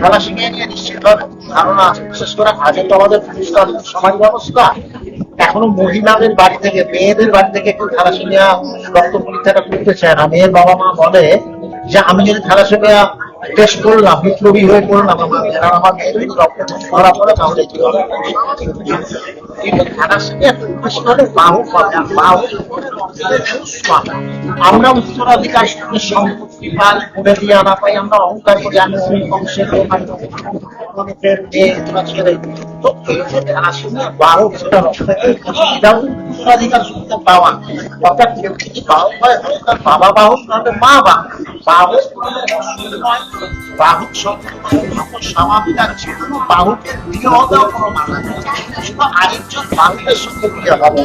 Thalassaemia নিয়ে নিশ্চিতভাবে ধারণা বিশেষ করে আগে তো আমাদের সমাজ ব্যবস্থা, এখনও মহিলাদের বাড়ি থেকে, মেয়েদের বাড়ি থেকে কেউ থ্যালাসেমিয়া রক্ত পরীক্ষাটা করতে চায় না। মেয়ের বাবা মা বলে যে, আমি যদি থ্যালাসেমিয়া টেস্ট করলাম, বিপ্লবী হয়ে করলাম আমার মেয়েরা আমার পড়ে, তাহলে কি হবে? বাহু আমরা উত্তরাধিকার সম্পত্তি পাল করে দিয়ে আনা পাই, আমরা অহংকার করি, আমি বংশের হয় বাবা বাহক নাহলে মা বাহক আরেকজন বাহুকের সঙ্গে বিয়ে হবে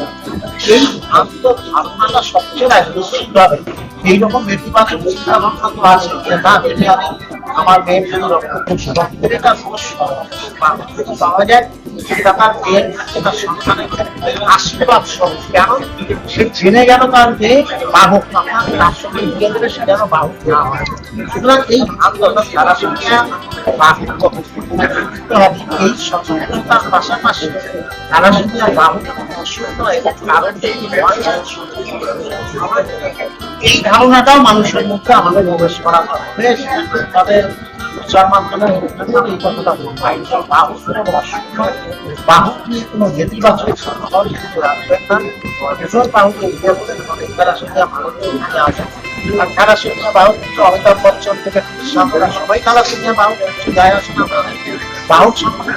এই ভ্রান্ত ধারণাটা সবচেয়ে বুঝতে হবে এইরকম নেতিবাচক চিন্তা তো আছে যদি আমি আমার মেয়ের জন্য রক্ত এটা দোষ পাওয়া যায় সেটা তার মেয়ের ক্ষেত্রে তার সন্তানের আশীর্বাদ কেন সে জেনে গেল তার বাহক তার সঙ্গে সে যেন বাহক না হয় সুতরাং এই ভাবনা তারা এই সচেতনতার পাশাপাশি তারা বাহক এই ধারণাটাও মানুষের মধ্যে আমাদের প্রবেশ করা হবে তাদের প্রচার মাধ্যমে এই কথাটা বাহক অসুস্থ বাহক নিয়ে। কোনো নেতিবাচক মনোভাব কিন্তু রাখবেন না। ভীষণ বাহুকে অনেক তারা সঙ্গে এখানে আসে আর তারা সঙ্গে বাহক কিন্তু অমিতাভ বচ্চন থেকে সামনে সবাই তারা সঙ্গে বাহক কিছু গায়ে আসে না বাহক সম্পর্কে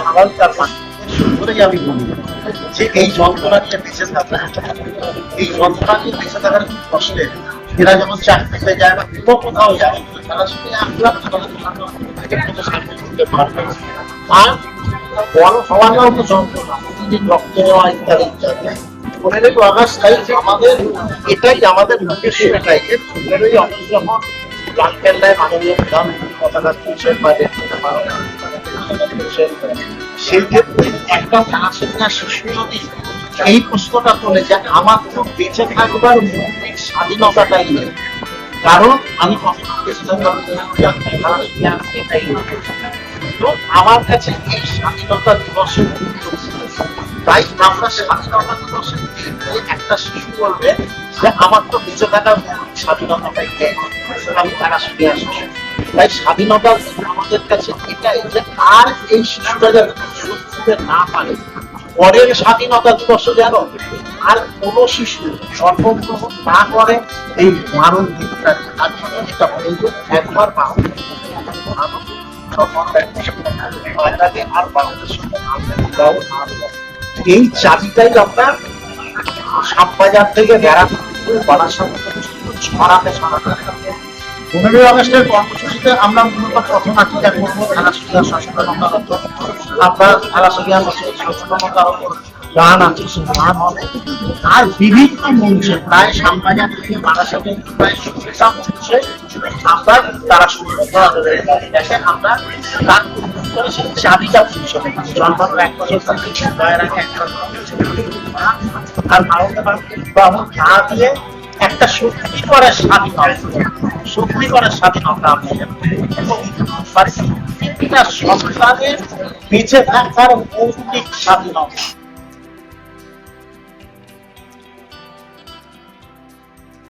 স্বাভাবিক আর করেই আমি বলি, যে এই যন্ত্রণা নিয়ে বেঁচে থাকা এই যন্ত্রণা নিয়ে বেঁচে থাকার খুব কষ্টের এরা যেমন চাকরিতে যায় বা কোথাও যায়, তারা না। আর বড় হওয়াটাও তো প্রতিদিন রক্ত নেওয়া ইত্যাদি ইত্যাদি। এটাই আমাদের উদ্দেশ্য যখন সেই ক্ষেত্রে একটা থানাসিনা শিশু যদি এই প্রশ্নটা তোলে যে আমার তো বেঁচে থাকবার মৌলিক স্বাধীনতাটাই নেই। কারণ আমি তো আমার কাছে এই স্বাধীনতা দিবসের তাই আমরা স্বাধীনতা দিবসের দিনে একটা শিশু বলবে যে আমার তো বেঁচে থাকার মৌলিক স্বাধীনতাটাই নেই। আমি তারা শুনে আসছি তাই স্বাধীনতা আমাদের কাছে এটাই যে আর এই শিশুটা যাতে সুযোগ না পারে পরের স্বাধীনতা দিবসে যেন আর কোন শিশু জন্মগ্রহণ না করে, এই মানব দিকটা তার জন্য এটা প্রয়োজন একবার আর এই চাবিটাই আমরা শামবাজার থেকে বেড়াতে বারাসাত ছড়াতে ছড়াতে পনেরোই কর্মসূচিতে আমরা মূলত পথনাটিকা করব খেলাধুলা সচেতনতা গান আছে সে গান হবে। আর বিভিন্ন মঞ্চে প্রায় শ্যামবাজার থেকে প্রায় মঞ্চে তারা আমরা গান চাবিটা জন্মানোর এক বছর থেকে এক আর দিয়ে একটা সত্যি করে স্বাধীনতা সত্যি করে স্বাধীনতা এবং প্রত্যেকটা সন্তানের বেঁচে থাকার মৌলিক স্বাধীনতা।